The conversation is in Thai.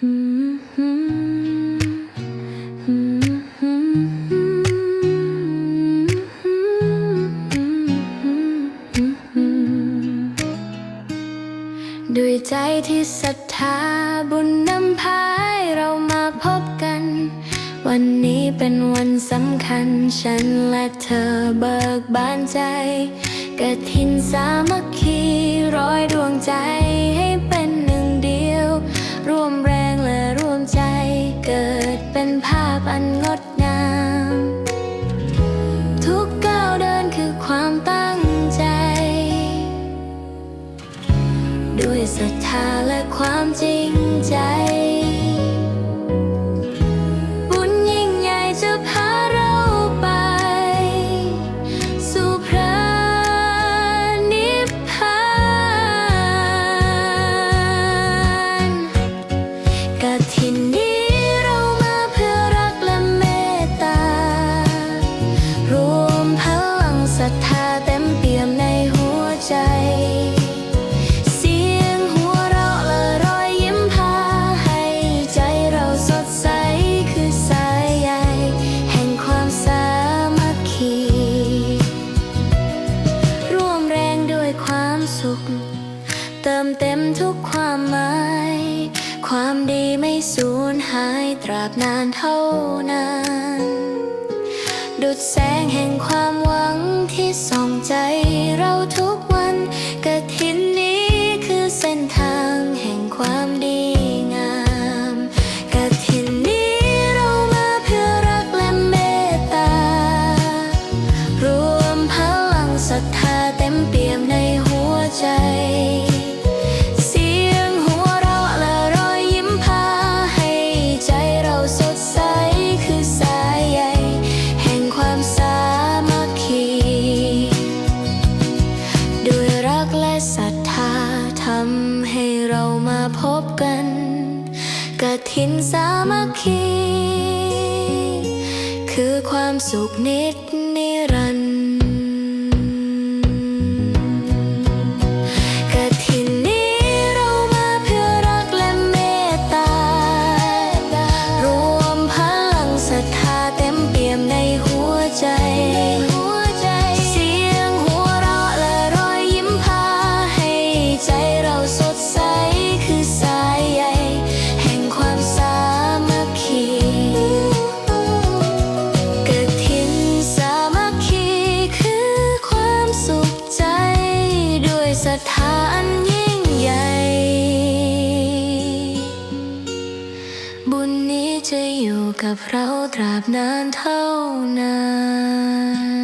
ด้วยใจที่ศรัทธาบุญนำพายเรามาพบกัน วันนี้เป็นวันสำคัญ ฉันและเธอเบิกบานใจกระถินสามัคคีร้อยดวงใจให้เป็น ความตั้งใจ ด้วยศรัทธาและความจริงใจ ศรัทธาเต็มเปี่ยมในหัวใจ เสียงหัวเราะและรอยยิ้มพาให้ใจเราสดใสคือสายใยแห่งความสามัคคี ร่วมแรงด้วยความสุข เติมเต็มทุกความหมาย ความดีไม่สูญหายตราบนานเท่านาน ดุดแสงแห่งความหวังที่ส่องใจเราทุกวันกระถินนี้คือเส้นทางแห่งความดีงามกระถินนี้เรามาเพื่อรักและเมตตารวมพลังศรัทธาเต็มเปี่ยมในหัวใจำให้เรามาพบกันกฐินสามัคคี คือความสุขนิด รัทธาอันยิ่งใหญ่ บุญนี้จะอยู่กับเราตราบนานเท่านาน